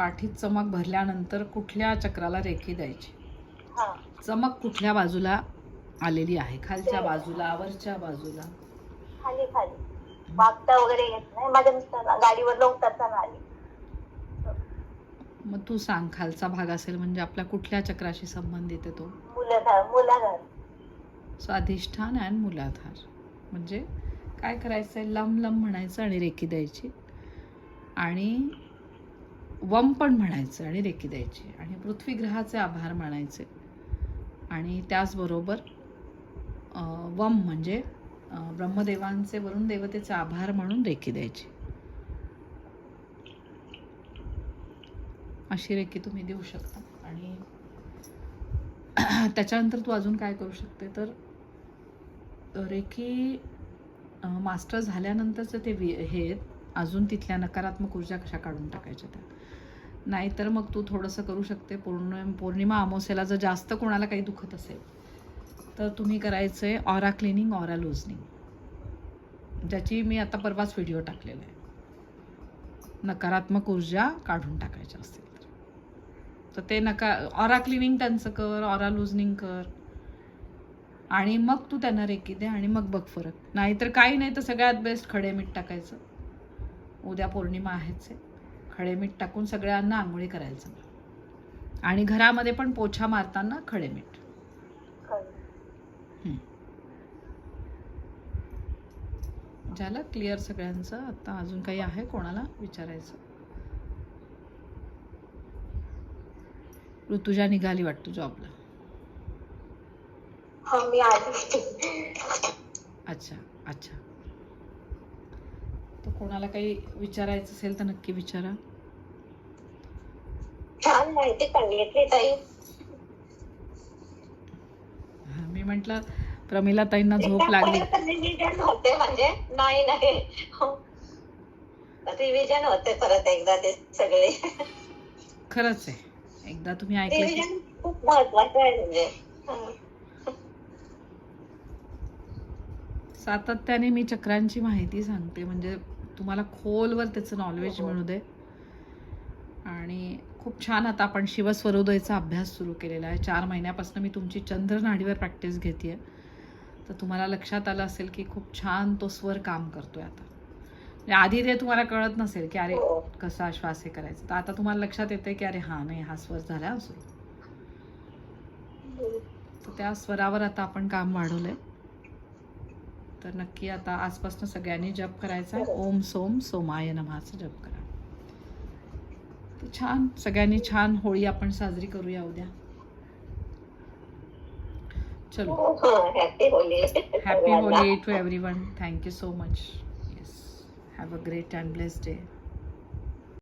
पाठीत चमक भरल्यानंतर कुठल्या चक्राला रेखी द्यायची? हा. चमक कुठल्या बाजूला आलेली आहे? खालच्या बाजूला वरच्या बाजूला? खाली खाली. मागता वगैरे येत नाही. माझ्या मिस्टर गाडीवर आली. मग तू सांग खालचा भाग असेल म्हणजे आपल्या कुठल्या चक्राशी संबंधित आहे तो? मुलाधार मुलाधार. स्वाधिष्ठान आणि मूलाधार. म्हणजे काय करायचं आहे लम लम म्हणायचं आणि रेकी द्यायची. आणि वम पण म्हणायचं आणि रेखी द्यायची आणि पृथ्वीग्रहाचे आभार मानायचे. आणि त्याचबरोबर वम म्हणजे ब्रह्मदेवांचे वरून देवतेचे आभार म्हणून रेखी द्यायची. अशी रेखी तुम्ही देऊ शकता. आणि त्याच्यानंतर तू अजून काय करू शकते? तर रेखी मास्टर झाल्यानंतरचं ते वि हे आहेत, अजून तिथल्या नकारात्मक ऊर्जा कशा काढून टाकायच्या त्या? नाहीतर मग तू थोडंसं करू शकते. पूर्ण पौर्णिमा अमावस्येला जर जास्त कोणाला काही दुखत असेल तर तुम्ही करायचं आहे ऑरा क्लिनिंग ऑरा लुजनिंग ज्याची मी आता परवाच व्हिडिओ टाकलेला आहे. नकारात्मक ऊर्जा काढून टाकायच्या असतील तर. ते नका ऑरा क्लिनिंग त्यांचं कर ऑरा लुजनिंग कर. आणि मग तू त्यांना रेकी दे आणि मग बघ फरक. नाहीतर काही नाही तर सगळ्यात बेस्ट खडे मीठ टाकायचं. उद्या पौर्णिमा आहेच आहे. खडे मीठ टाकून सगळ्यांना आंघोळी करायचं. आणि घरामध्ये पण पोछा मारताना खडे मीठ. झालं क्लिअर सगळ्यांचं? आता अजून काही आहे कोणाला विचारायचं? ऋतुजा निघाली वाटतं जॉबला. हा अच्छा अच्छा. तर कोणाला काही विचारायचं असेल तर नक्की विचारा. छान माहिती सांगितली ताई. हा, मी म्हटलं प्रमिला ताईंना झोप लागली. रिव्हिजन होते म्हणजे नाही नाही. रिव्हिजन होते परत एकदा ते सगळे. खरंच आहे. एकदा तुम्ही ऐकलं की रिव्हिजन खूप महत्वाचं आहे म्हणजे. हं. सातत्याने मी चक्रांची माहिती सांगते. म्हणजे तुम्हाला खोलवर त्याचं नॉलेज हो. मिळू दे. आणि खूप छान आता आपण शिवस्वरोदयचा अभ्यास सुरू केलेला आहे. चार महिन्यापासून मी तुमची चंद्र नाडीवर प्रॅक्टिस घेते तर तुम्हाला लक्षात आलं असेल की खूप छान तो स्वर काम करतोय आता. म्हणजे आधी ते तुम्हाला कळत नसेल की अरे हो. कसा श्वास हे करायचा. तर आता तुम्हाला लक्षात येते की अरे हा नाही हा स्वर झाला असो तर त्या स्वरावर आता आपण काम वाढवलंय. तर नक्की आता आजपासून सगळ्यांनी जप करायचा. ओम सोम सोमाय नमाचा जप करा. तर छान सगळ्यांनी छान होळी आपण साजरी करूया उद्या. चलो. Happy Holi happy Holi to everyone thank you so much yes have a great and blessed day